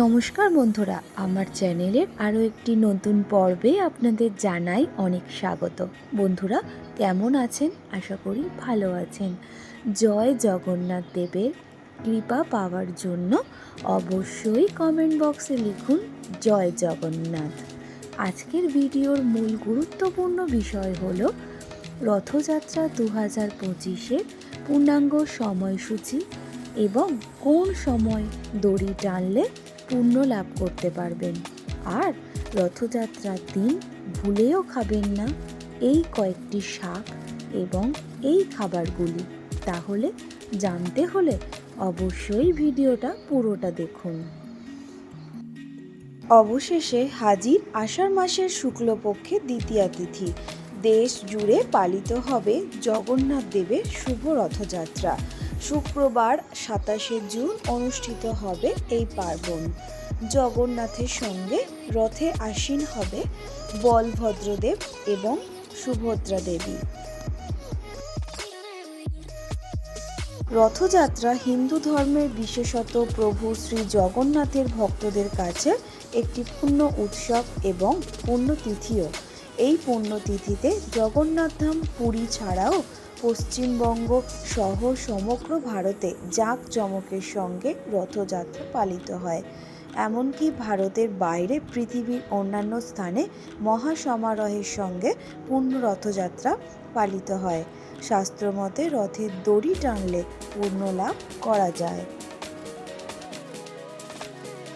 নমস্কার বন্ধুরা, আমার চ্যানেলের আরও একটি নতুন পর্বে আপনাদের জানাই অনেক স্বাগত। বন্ধুরা, কেমন আছেন? আশা করি ভালো আছেন। জয় জগন্নাথ দেবের কৃপা পাওয়ার জন্য অবশ্যই কমেন্ট বক্সে লিখুন, জয় জগন্নাথ। আজকের ভিডিওর মূল গুরুত্বপূর্ণ বিষয় হল, রথযাত্রা দু হাজার পঁচিশের পূর্ণাঙ্গ সময়সূচি এবং কোন সময় দড়ি টানলে পুণ্য লাভ করতে পারবেন। আর রথযাত্রার দিন ভুলেও খাবেন না এই কয়েকটি শাক এবং এই খাবারগুলি। তাহলে জানতে হলে অবশ্যই ভিডিওটা পুরোটা দেখুন। অবশেষে হাজির আষাঢ় মাসের শুক্লপক্ষে দ্বিতীয়া তিথি। দেশ জুড়ে পালিত হবে জগন্নাথ দেবের শুভ রথযাত্রা। শুক্রবার সাতাশে জুন অনুষ্ঠিত হবে এই পার্বণ। জগন্নাথের সঙ্গে রথে আসীন হবে বলভদ্রদেব এবং সুভদ্রা দেবী। রথযাত্রা হিন্দু ধর্মের বিশেষত প্রভু শ্রী জগন্নাথের ভক্তদের কাছে একটি পূর্ণ উৎসব এবং পূর্ণ পুণ্যতিথিও এই পুণ্যতিথিতে জগন্নাথ ধাম পুরী ছাড়াও পশ্চিমবঙ্গ সহ সমগ্র ভারতে জাঁকজমকের সঙ্গে রথযাত্রা পালিত হয়। এমনকি ভারতের বাইরে পৃথিবীর অন্যান্য স্থানে মহাসমারোহের সঙ্গে পূর্ণ রথযাত্রা পালিত হয়। শাস্ত্রমতে রথের দড়ি টানলে পূর্ণ লাভ করা যায়।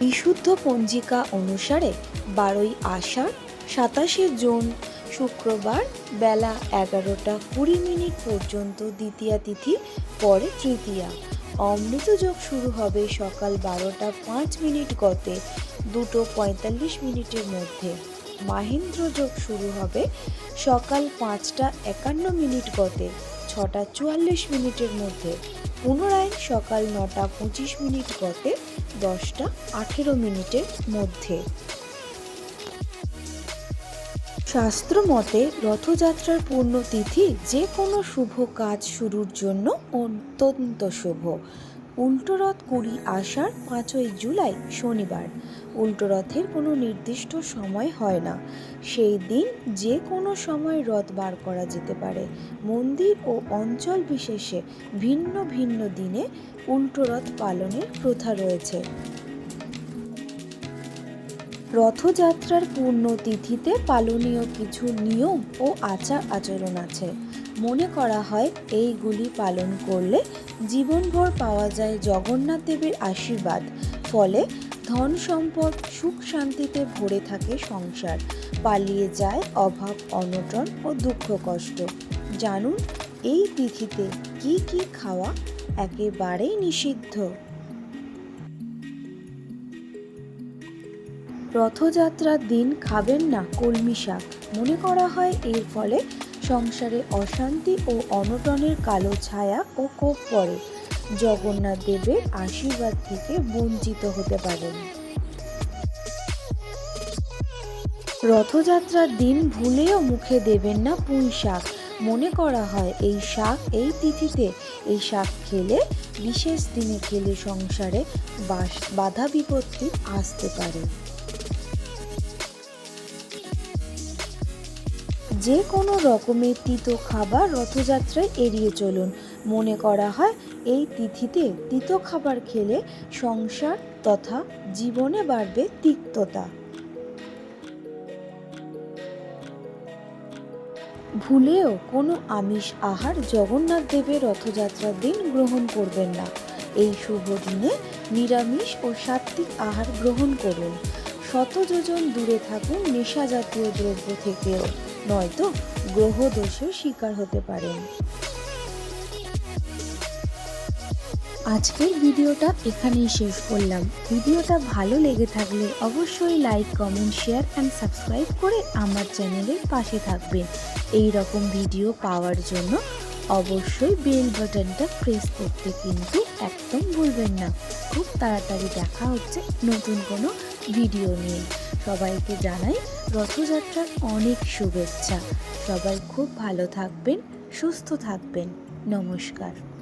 বিশুদ্ধ পঞ্জিকা অনুসারে বারোই আষাঢ় সাতাশে জুন, শুক্রবার বেলা এগারোটা কুড়ি মিনিট পর্যন্ত দ্বিতীয়া তিথি, পরে তৃতীয়া। অমৃত যোগ শুরু হবে সকাল বারোটা পাঁচ মিনিট গতে, দুটো পঁয়তাল্লিশ মিনিটের মধ্যে। মাহেন্দ্র যোগ শুরু হবে সকাল পাঁচটা একান্ন মিনিট গতে, ছটা চুয়াল্লিশ মিনিটের মধ্যে। পুনরায় সকাল নটা পঁচিশ মিনিট গতে, দশটা আঠেরো মিনিটের মধ্যে। শাস্ত্র মতে রথযাত্রার পূর্ণতিথি যে কোনো শুভ কাজ শুরুর জন্য অত্যন্ত শুভ। উল্টো রথ কুড়ি আষাঢ় পাঁচই জুলাই শনিবার। উল্টো রথের কোনো নির্দিষ্ট সময় হয় না। সেই দিন যে কোনো সময় রথ বার করা যেতে পারে। মন্দির ও অঞ্চল বিশেষে ভিন্ন ভিন্ন দিনে উল্টো রথ পালনের প্রথা রয়েছে। রথযাত্রার পূর্ণ তিথিতে পালনীয় কিছু নিয়ম ও আচার আচরণ আছে। মনে করা হয়, এইগুলি পালন করলে জীবনভর পাওয়া যায় জগন্নাথ দেবের আশীর্বাদ। ফলে ধন সম্পদ, সুখ শান্তিতে ভরে থাকে সংসার। পালিয়ে যায় অভাব, অনটন ও দুঃখ কষ্ট। জানুন, এই তিথিতে কি কি খাওয়া একেবারেই নিষিদ্ধ? রথযাত্রার দিন খাবেন না কলমি শাক। মনে করা হয় এর ফলে সংসারে অশান্তি ও অনটনের কালো ছায়া ও কোপ পড়ে। জগন্নাথ দেবের আশীর্বাদ থেকে বঞ্চিত হতে পারেন। রথযাত্রার দিন ভুলেও মুখে দেবেন না পুঁই শাক। মনে করা হয় এই শাক এই তিথিতে এই শাক খেলে বিশেষ দিনে খেলে সংসারে বাধা বিপত্তি আসতে পারে। যে কোনো রকমের তিতো খাবার রথযাত্রায় এড়িয়ে চলুন। মনে করা হয়, এই তিথিতে তিতো খাবার খেলে সংসার তথা জীবনে বাড়বে তিক্ততা। ভুলেও কোনো আমিষ আহার জগন্নাথ দেবের রথযাত্রার দিন গ্রহণ করবেন না। এই শুভ দিনে নিরামিষ ও সাত্ত্বিক আহার গ্রহণ করুন। শত যোজন দূরে থাকুন নেশা জাতীয় দ্রব্য থেকেও। নয়তো গ্রহ দোষের শিকার হতে পারেন। আজকের ভিডিওটা এখানেই শেষ করলাম। ভিডিওটা ভালো লেগে থাকলে অবশ্যই like, comment, share and subscribe করে আমার চ্যানেলের পাশে থাকবেন এই রকম ভিডিও পাওয়ার জন্য অবশ্যই বেল বাটনটা প্রেস করতে কিন্তু একদম ভুলবেন না। খুব তাড়াতাড়ি দেখা হচ্ছে নতুন কোনো ভিডিও নিয়ে। সবাইকে জানাই রথযাত্রার অনেক শুভেচ্ছা। সবাই খুব ভালো থাকবেন সুস্থ থাকবেন। নমস্কার।